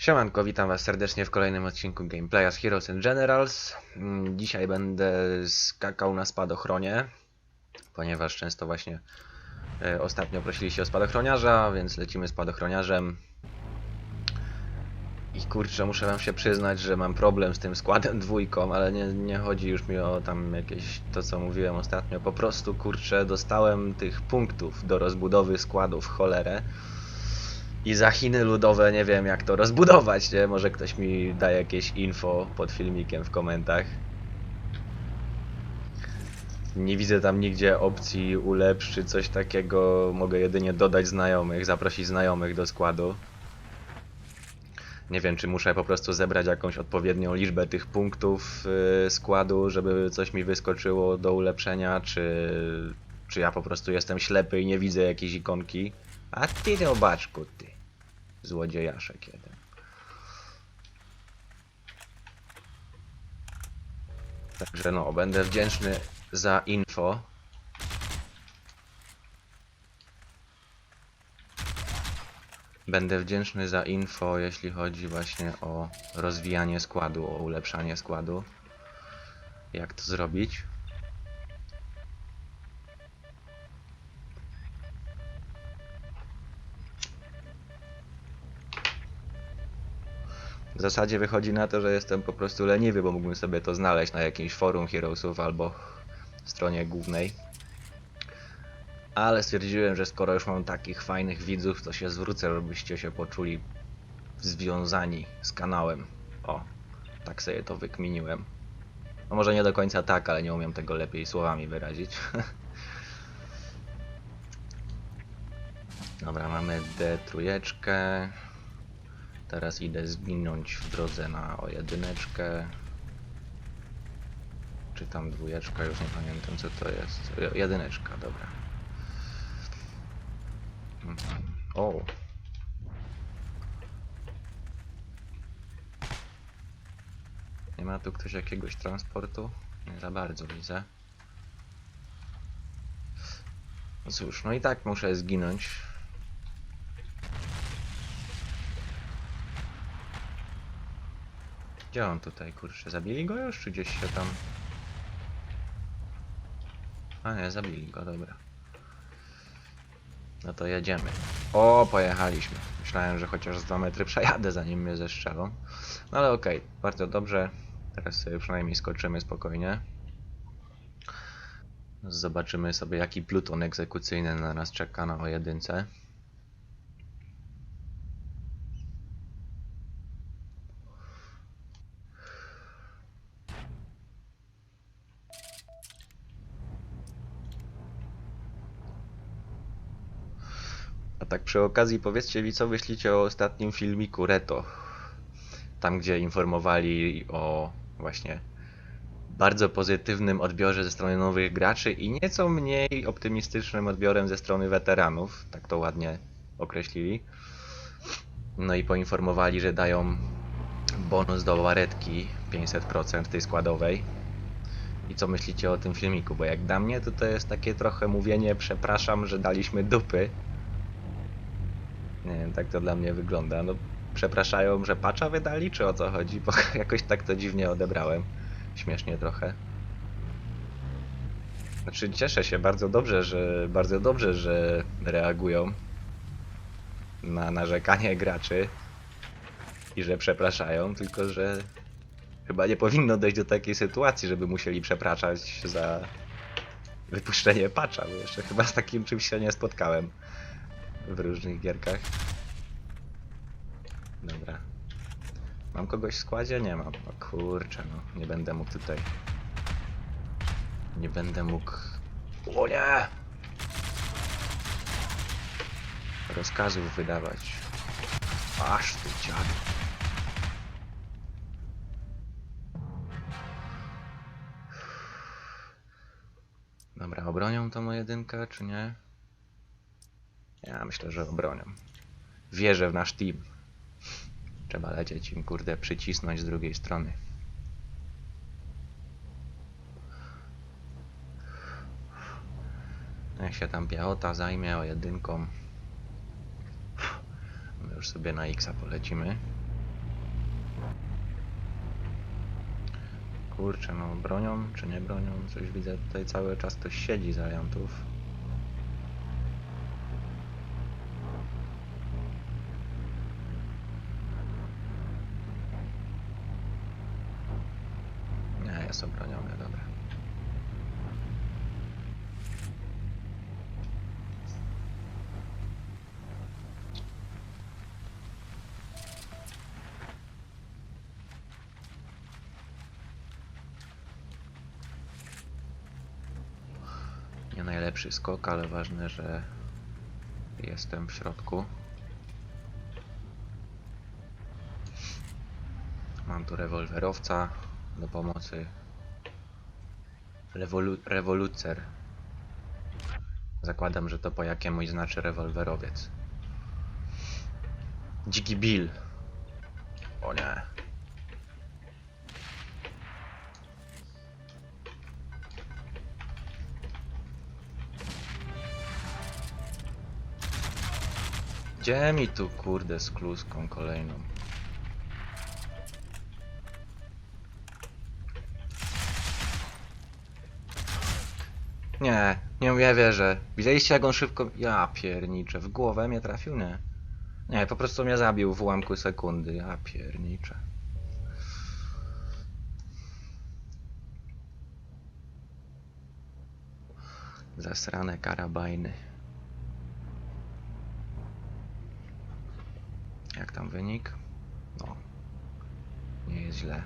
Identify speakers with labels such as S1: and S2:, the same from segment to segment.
S1: Siemanko, witam was serdecznie w kolejnym odcinku Gameplaya z Heroes and Generals. Mm, Dzisiaj będę skakał na spadochronie, ponieważ często właśnie e, ostatnio prosiliście o spadochroniarza, więc lecimy spadochroniarzem. I kurczę, muszę wam się przyznać, że mam problem z tym składem dwójką, ale nie, nie chodzi już mi o tam jakieś to, co mówiłem ostatnio. Po prostu, kurczę, dostałem tych punktów do rozbudowy składów cholerę. I za Chiny ludowe nie wiem jak to rozbudować, nie? Może ktoś mi da jakieś info pod filmikiem w komentarzach. Nie widzę tam nigdzie opcji ulepsz czy coś takiego. Mogę jedynie dodać znajomych, zaprosić znajomych do składu. Nie wiem, czy muszę po prostu zebrać jakąś odpowiednią liczbę tych punktów yy, składu, żeby coś mi wyskoczyło do ulepszenia, czy, czy ja po prostu jestem ślepy i nie widzę jakiejś ikonki. A ty robaczku, ty. Złodziejaszek jeden. Także no, będę wdzięczny za info. Będę wdzięczny za info, jeśli chodzi właśnie o rozwijanie składu, o ulepszanie składu. Jak to zrobić? W zasadzie wychodzi na to, że jestem po prostu leniwy, bo mógłbym sobie to znaleźć na jakimś forum Heroesów albo stronie głównej. Ale stwierdziłem, że skoro już mam takich fajnych widzów, to się zwrócę, żebyście się poczuli związani z kanałem. O, tak sobie to wykminiłem. No może nie do końca tak, ale nie umiem tego lepiej słowami wyrazić. Dobra, mamy D trójeczkę. Teraz idę zginąć w drodze na o jedyneczkę. Czy tam dwójeczka, już nie pamiętam co to jest. Jedyneczka, dobra. Mhm. O. Nie ma tu ktoś jakiegoś transportu? Nie za bardzo widzę. No cóż, no i tak muszę zginąć. Gdzie on tutaj, kurczę? Zabili go już, czy gdzieś się tam... A nie, zabili go, dobra. No to jedziemy. O, pojechaliśmy. Myślałem, że chociaż z 2 metry przejadę, zanim mnie zestrzelą. No ale okej, bardzo dobrze. Teraz sobie przynajmniej skoczymy spokojnie. Zobaczymy sobie, jaki pluton egzekucyjny na nas czeka na o jedynce. Tak przy okazji powiedzcie mi, co myślicie o ostatnim filmiku Reto. Tam, gdzie informowali o właśnie bardzo pozytywnym odbiorze ze strony nowych graczy i nieco mniej optymistycznym odbiorem ze strony weteranów. Tak to ładnie określili. No i poinformowali, że dają bonus do waretki 500% tej składowej. I co myślicie o tym filmiku? Bo jak dla mnie to to jest takie trochę mówienie przepraszam, że daliśmy dupy. Nie wiem, tak to dla mnie wygląda. No, przepraszają, że patcha wydali, czy o co chodzi? Bo jakoś tak to dziwnie odebrałem. Śmiesznie trochę. Znaczy, cieszę się bardzo dobrze, że bardzo dobrze, że reagują na narzekanie graczy i że przepraszają, tylko że chyba nie powinno dojść do takiej sytuacji, żeby musieli przepraszać za wypuszczenie patcha, bo jeszcze chyba z takim czymś się nie spotkałem w różnych gierkach. Dobra. Mam kogoś w składzie? Nie mam. O kurczę, no. Nie będę mógł tutaj... Nie będę mógł... O nie! Rozkazów wydawać. Aż ty dziadu. Dobra, obronią tą jedynkę, czy nie? Ja myślę, że obronią. Wierzę w nasz team. Trzeba lecieć im, kurde, przycisnąć z drugiej strony. Niech się tam Piachota zajmie o jedynką. My już sobie na X polecimy. Kurczę, no bronią czy nie bronią? Coś widzę tutaj cały czas ktoś siedzi z aliantów. Jest obroniony, dobra. Nie najlepszy skok, ale ważne, że jestem w środku. Mam tu rewolwerowca do pomocy. Rewolu rewolucer. Zakładam, że to po jakiemuś znaczy rewolwerowiec. Dziki Bill. O nie. Gdzie mi tu kurde z kluską kolejną? Nie, nie nie wierzę. Widzieliście jak on szybko... Ja pierniczę, w głowę mnie trafił? Nie. Nie, po prostu mnie zabił w ułamku sekundy. Ja pierniczę. Zasrane karabajny. Jak tam wynik? No. Nie jest źle.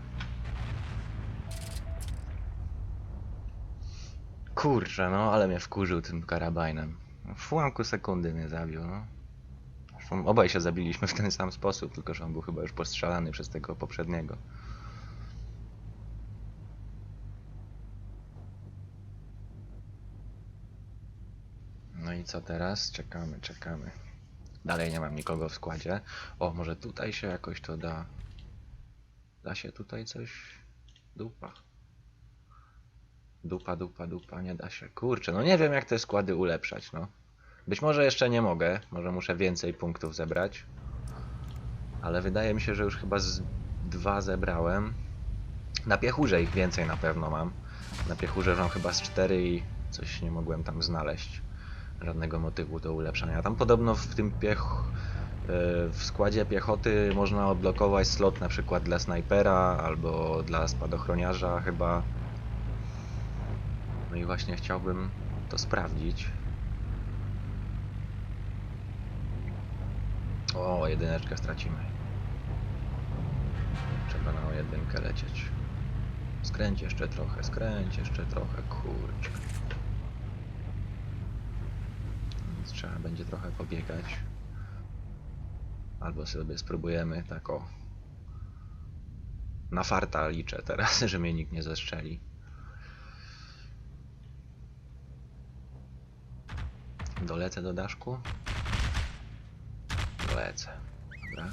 S1: Kurczę, no ale mnie wkurzył tym karabajnem. W ułamku sekundy mnie zabił, no. Zresztą obaj się zabiliśmy w ten sam sposób, tylko że on był chyba już postrzelany przez tego poprzedniego. No i co teraz? Czekamy, czekamy. Dalej nie mam nikogo w składzie. O, może tutaj się jakoś to da. Da się tutaj coś? Dupa. Dupa, dupa, dupa, nie da się. Kurczę, no nie wiem jak te składy ulepszać, no. Być może jeszcze nie mogę, może muszę więcej punktów zebrać. Ale wydaje mi się, że już chyba z dwa zebrałem. Na piechurze ich więcej na pewno mam. Na piechurze mam chyba z cztery i coś nie mogłem tam znaleźć. Żadnego motywu do ulepszania. Tam podobno w tym piech... e, W składzie piechoty można odblokować slot na przykład dla snajpera albo dla spadochroniarza chyba. No i właśnie chciałbym to sprawdzić. O, jedyneczkę stracimy. Trzeba na jedynkę lecieć. Skręć jeszcze trochę, skręć jeszcze trochę, kurczę. Więc trzeba będzie trochę pobiegać. Albo sobie spróbujemy tak o. Na farta liczę teraz, że mnie nikt nie zestrzeli. Dolecę do daszku. Dolecę. Dobra.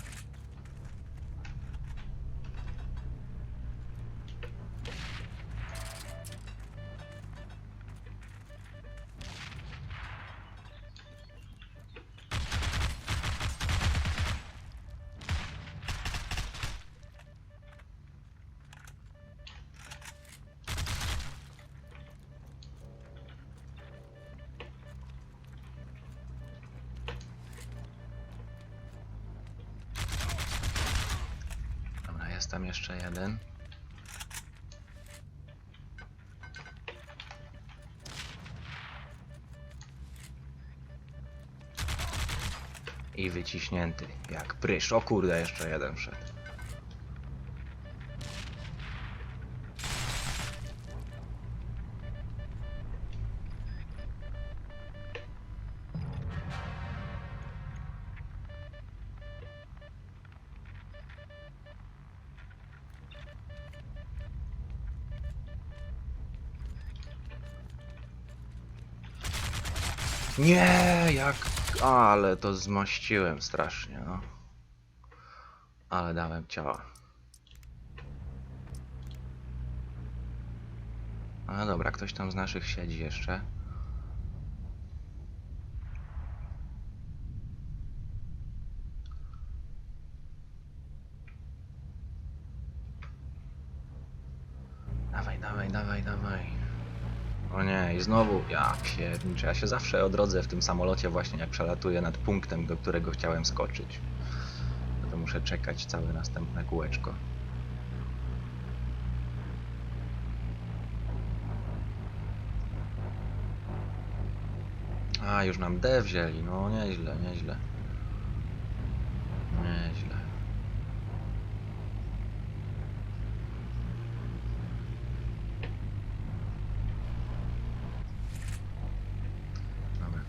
S1: Tam jeszcze jeden. I wyciśnięty, jak prysz. O kurde, jeszcze jeden wszedł. Nie, jak... Ale to zmościłem strasznie, no. Ale dałem ciała. No dobra, ktoś tam z naszych siedzi jeszcze. dawaj, dawaj, dawaj. O nie, i znowu, ja pierniczę, ja się zawsze odrodzę w tym samolocie właśnie jak przelatuję nad punktem, do którego chciałem skoczyć. No to muszę czekać całe następne kółeczko. A, już nam D wzięli, no nieźle, nieźle. Nieźle.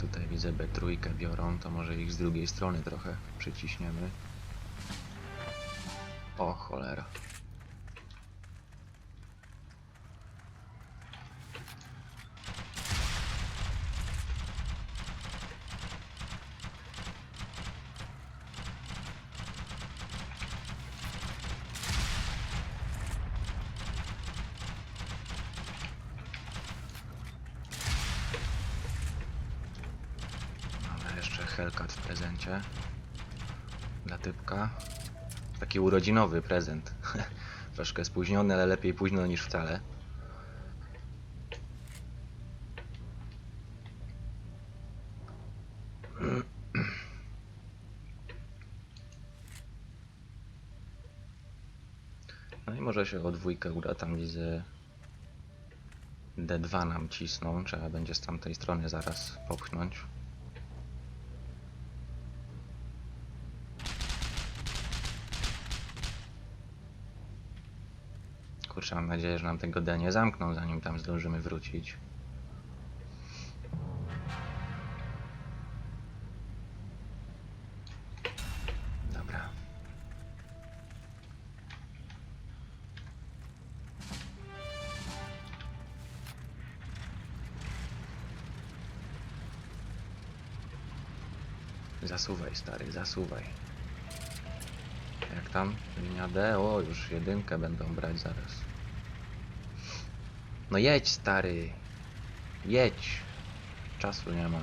S1: Tutaj widzę B3 biorą, to może ich z drugiej strony trochę przyciśniemy. O cholera. Mamy jeszcze Hellcat w prezencie. Dla typka. Taki urodzinowy prezent. Troszkę spóźniony, ale lepiej późno niż wcale. No i może się o dwójkę uda, tam widzę D2 nam cisną, trzeba będzie z tamtej strony zaraz popchnąć. Kurczę, mam nadzieję, że nam tego D nie zamkną, zanim tam zdążymy wrócić. Dobra. Zasuwaj, stary, zasuwaj. Tam? Linia D? O, już jedynkę będą brać zaraz. No jedź, stary. Jedź. Czasu nie ma.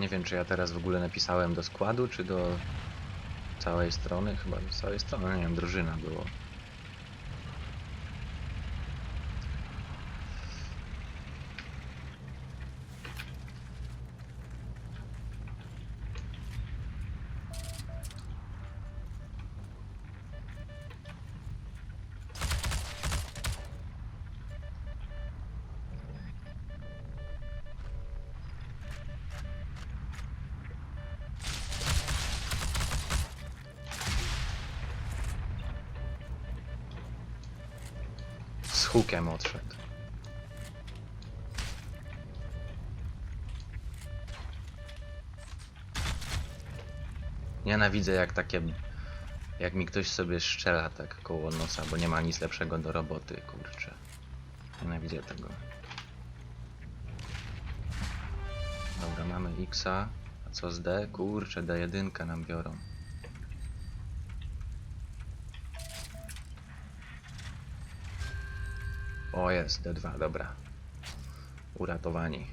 S1: Nie wiem, czy ja teraz w ogóle napisałem do składu, czy do całej strony. Chyba do całej strony, nie wiem, drużyna było. Hukiem odszedł. Nienawidzę jak takie... Jak mi ktoś sobie strzela tak koło nosa, bo nie ma nic lepszego do roboty, kurczę. Nienawidzę tego. Dobra, mamy Xa. A co z D? Kurczę, D1 nam biorą. O, jest D2, dobra. Uratowani.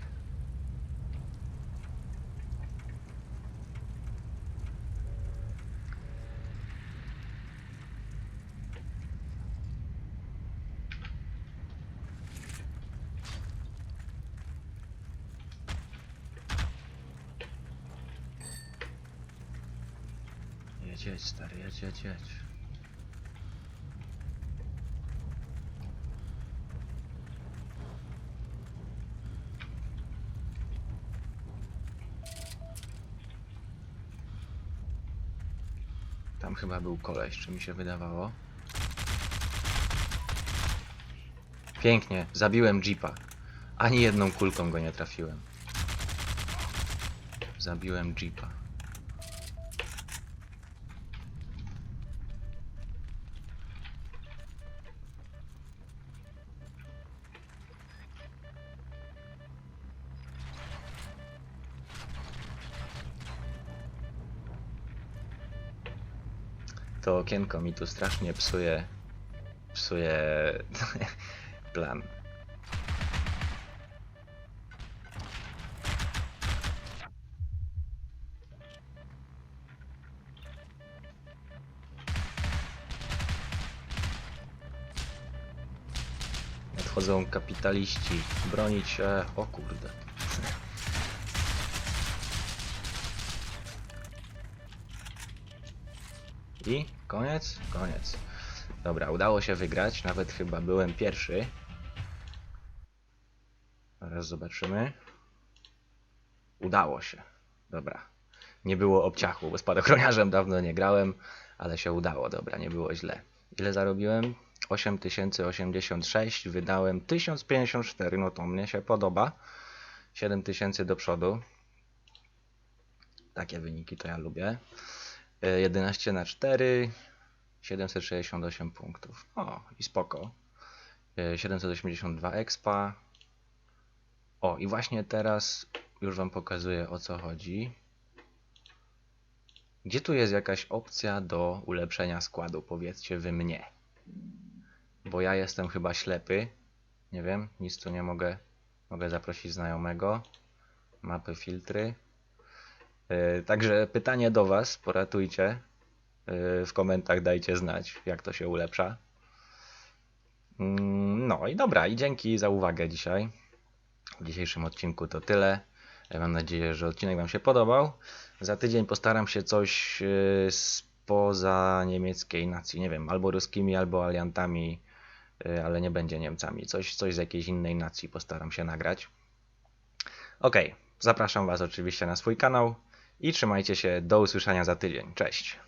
S1: Jedź, jedź, stary, jedź, jedź, jedź. Tam chyba był koleś, czy mi się wydawało. Pięknie, zabiłem jeepa. Ani jedną kulką go nie trafiłem. Zabiłem jeepa. To okienko mi tu strasznie psuje. psuje plan. Nadchodzą kapitaliści. Bronić się. O kurde. I koniec? Koniec. Dobra, udało się wygrać. Nawet chyba byłem pierwszy. Zaraz zobaczymy. Udało się. Dobra. Nie było obciachu, bo spadochroniarzem dawno nie grałem, ale się udało. Dobra, nie było źle. Ile zarobiłem? 8086, wydałem 1054, no to mnie się podoba. 7000 do przodu. Takie wyniki to ja lubię. E, 11 na 4, 768 punktów. O, i spoko. E, 782 expa. O, i właśnie teraz już Wam pokazuję o co chodzi. Gdzie tu jest jakaś opcja do ulepszenia składu? Powiedzcie wy mnie. Bo ja jestem chyba ślepy. Nie wiem, nic tu nie mogę. Mogę zaprosić znajomego. Mapy, filtry. Yy, Także pytanie do Was, poratujcie. Yy, W komentarzach dajcie znać, jak to się ulepsza. Mm, No i dobra, i dzięki za uwagę dzisiaj. W dzisiejszym odcinku to tyle. Ja Mam nadzieję, że odcinek Wam się podobał. Za tydzień postaram się coś spoza niemieckiej nacji. Nie wiem, albo ruskimi, albo aliantami, ale nie będzie Niemcami. Coś, coś z jakiejś innej nacji postaram się nagrać. Okej, zapraszam Was oczywiście na swój kanał i trzymajcie się. Do usłyszenia za tydzień. Cześć.